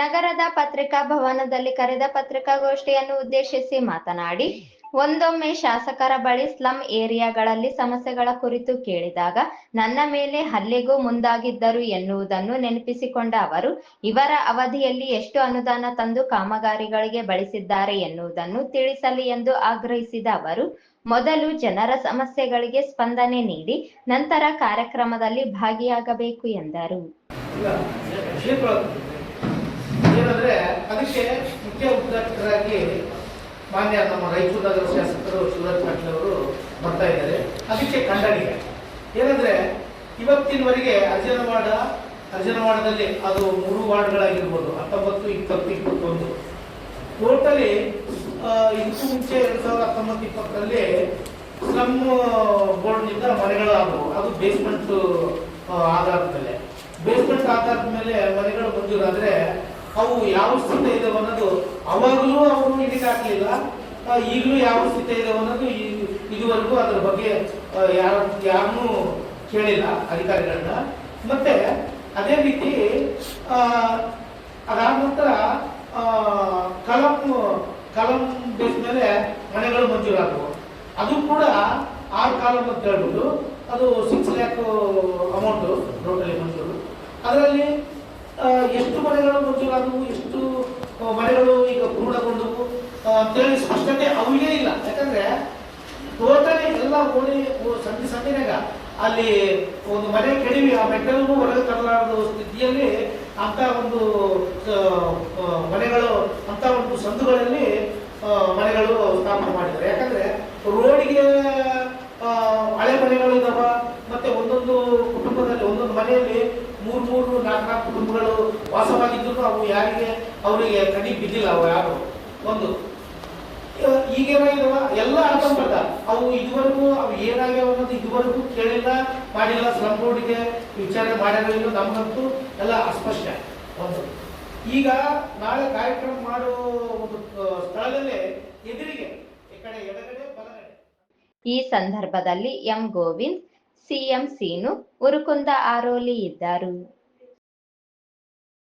ನಗರದ ಪತ್ರಿಕಾ ಭವನದಲ್ಲಿ ಕರೆದ ಪತ್ರಿಕಾಗೋಷ್ಠಿಯನ್ನು ಉದ್ದೇಶಿಸಿ ಮಾತನಾಡಿ, ಒಂದೊಮ್ಮೆ ಶಾಸಕರ ಬಳಿ ಸ್ಲಂ ಏರಿಯಾಗಳಲ್ಲಿ ಸಮಸ್ಯೆಗಳ ಕುರಿತು ಕೇಳಿದಾಗ, ನನ್ನ ಮೇಲೆ ಹಲ್ಲೆಗೂ ಮುಂದಾಗಿದ್ದರು ಎನ್ನುವುದನ್ನು ನೆನಪಿಸಿಕೊಂಡ ಅವರು, ಇವರ ಅವಧಿಯಲ್ಲಿ ಎಷ್ಟು ಅನುದಾನ ತಂದು ಕಾಮಗಾರಿಗಳಿಗೆ ಬಳಸಿದ್ದಾರೆ ಎನ್ನುವುದನ್ನು ತಿಳಿಸಲಿ ಎಂದು ಆಗ್ರಹಿಸಿದ ಅವರು, ಮೊದಲು ಜನರ ಸಮಸ್ಯೆಗಳಿಗೆ ಸ್ಪಂದನೆ ನೀಡಿ, ನಂತರ ಕಾರ್ಯಕ್ರಮದಲ್ಲಿ ಭಾಗಿಯಾಗಬೇಕು ಎಂದರು. ಏನಂದ್ರೆ ಅದಕ್ಕೆ ಮುಖ್ಯ ಉದ್ಘಾಟಕರಾಗಿ ಮಾನ್ಯ ನಮ್ಮ ರಾಯಚೂರು ನಗರ ಶಾಸಕರು ಶಿವರಾಜ್ ಪಾಟೀಲ್ ಅವರು ಬರ್ತಾ ಇದ್ದಾರೆ. ಅದಕ್ಕೆ ಖಂಡನೀಯ ಏನಂದ್ರೆ, ಇವತ್ತಿನವರೆಗೆ ಅರ್ಜನವಾಡ, ಅರ್ಜನವಾಡದಲ್ಲಿ ಅದು ಮೂರು ವಾರ್ಡ್ಗಳಾಗಿರ್ಬೋದು, ಹತ್ತೊಂಬತ್ತು, ಇಪ್ಪತ್ತು, ಇಪ್ಪತ್ತೊಂದು. ಟೋಟಲಿ ಇದಕ್ಕೂ ಮುಂಚೆ ಎರಡ್ ಸಾವಿರದ ಹತ್ತೊಂಬತ್ತು, ಇಪ್ಪತ್ತರಲ್ಲಿ ಸ್ಲಮ್ ಬೋರ್ಡ್ನಿಂದ ಮನೆಗಳು ಆದವು ಅದು ಬೇಸ್ಮೆಂಟ್ ಮೇಲೆ ಬೇಸ್ಮೆಂಟ್ ಆಧಾರದ ಮೇಲೆ ಮನೆಗಳು ಮಂಜೂರಾದ್ರೆ ಅವು ಯಾವ ಸ್ಥಿತಿ ಇದಾವೆ ಅನ್ನೋದು ಅವಾಗಲೂ ಅವರು ಹಿಡಿಕ್ ಹಾಕ್ಲಿಲ್ಲ ಈಗಲೂ ಯಾವ ಸ್ಥಿತಿ ಇದಾವೆ ಅನ್ನೋದು ಇದುವರೆಗೂ ಅದರ ಬಗ್ಗೆ ಯಾರ ಯಾರನ್ನೂ ಕೇಳಿಲ್ಲ ಅಧಿಕಾರಿಗಳನ್ನ. ಮತ್ತೆ ಅದೇ ರೀತಿ ಅದಾದ ನಂತರ ಕಲಂ ಕಲಂ ಬೇಸ್ ಮೇಲೆ ಮನೆಗಳು ಮಂಜೂರಾದವು. ಅದು ಕೂಡ ಆರು ಕಾಲಂ ಅಂತ ಹೇಳ್ಬಿಟ್ಟು ಅದು ಸಿಕ್ಸ್ ಲ್ಯಾಕ್ ಅಮೌಂಟ್ ಟೋಟಲಿ ಮಂಜೂರು. ಅದರಲ್ಲಿ ಎಷ್ಟು ಮನೆಗಳು ಮಂಜೂರಾದವು ಎಷ್ಟು ಮನೆಗಳು ಈಗ ಪೂರ್ಣಗೊಂಡವು? ಅಂತೇಳಿ ಸ್ಪಷ್ಟತೆ ಅವಿಗೆ ಇಲ್ಲ. ಯಾಕಂದ್ರೆ ಟೋಟಲಿ ಎಲ್ಲ ಓಣಿ ಸಂಧಿ ಸಂಧಿನಾಗ ಅಲ್ಲಿ ಒಂದು ಮನೆ ಕೆಡವಿ ಆ ಮೆಟ್ಟಲನ್ನು ಹೊರಗೆ ತರಲಾರದ ಸ್ಥಿತಿಯಲ್ಲಿ ಅಂತ ಒಂದು ಮನೆಗಳು, ಅಂತ ಒಂದು ಸಂದುಗಳಲ್ಲಿ ಮನೆಗಳು ಸ್ಥಾಪನೆ ಮಾಡಿದ್ದಾರೆ. ಯಾಕಂದ್ರೆ, ರೋಡಿಗೆ ಆ, ಹಳೆ ಮನೆಗಳು ಇದಾವ ಮತ್ತೆ ಒಂದೊಂದು ಕುಟುಂಬದಲ್ಲಿ ಒಂದೊಂದು ಮನೆಯಲ್ಲಿ ಮೂರ್, ಮೂರು, ನಾಲ್ಕು ನಾಲ್ಕು ಕುಟುಂಬಗಳು ವಾಸವಾಗಿದ್ರು ಅವು ಯಾರಿಗೆ, ಅವರಿಗೆ ಕಡಿ ಬಿದ್ದಿಲ್ಲ ಅವು ಯಾರು? ಒಂದು. ಈಗೇನಾಗಿದವ? ಎಲ್ಲ ಅರ್ಥಂಬರ್ಧ ಅವು ಇದುವರೆಗೂ, ಅವು ಏನಾಗ್ಯಾವ ಅನ್ನೋದು ಇದುವರೆಗೂ ಕೇಳಿಲ್ಲ, ಮಾಡಿಲ್ಲ, ಸ್ಲಮ್ ಬೋರ್ಡ್ಗೆ ವಿಚಾರಣೆ ಮಾಡಿರಲಿಲ್ಲ ನಮಗಂತೂ ಎಲ್ಲ ಅಸ್ಪಷ್ಟ. ಒಂದು. ಈಗ ನಾಳೆ ಕಾರ್ಯಕ್ರಮ ಮಾಡೋ ಒಂದು ಸ್ಥಳದಲ್ಲೇ ಎದುರಿಗೆ, ಈ ಕಡೆ ಎಡಗಡೆ, ಬಲಗಡೆ. ಈ ಸಂದರ್ಭದಲ್ಲಿ ಎಂ ಗೋವಿಂದ್ ಸಿಎಂ ಸೀನು ಉರುಕುಂದ ಆರೋಲಿ ಇದ್ದರು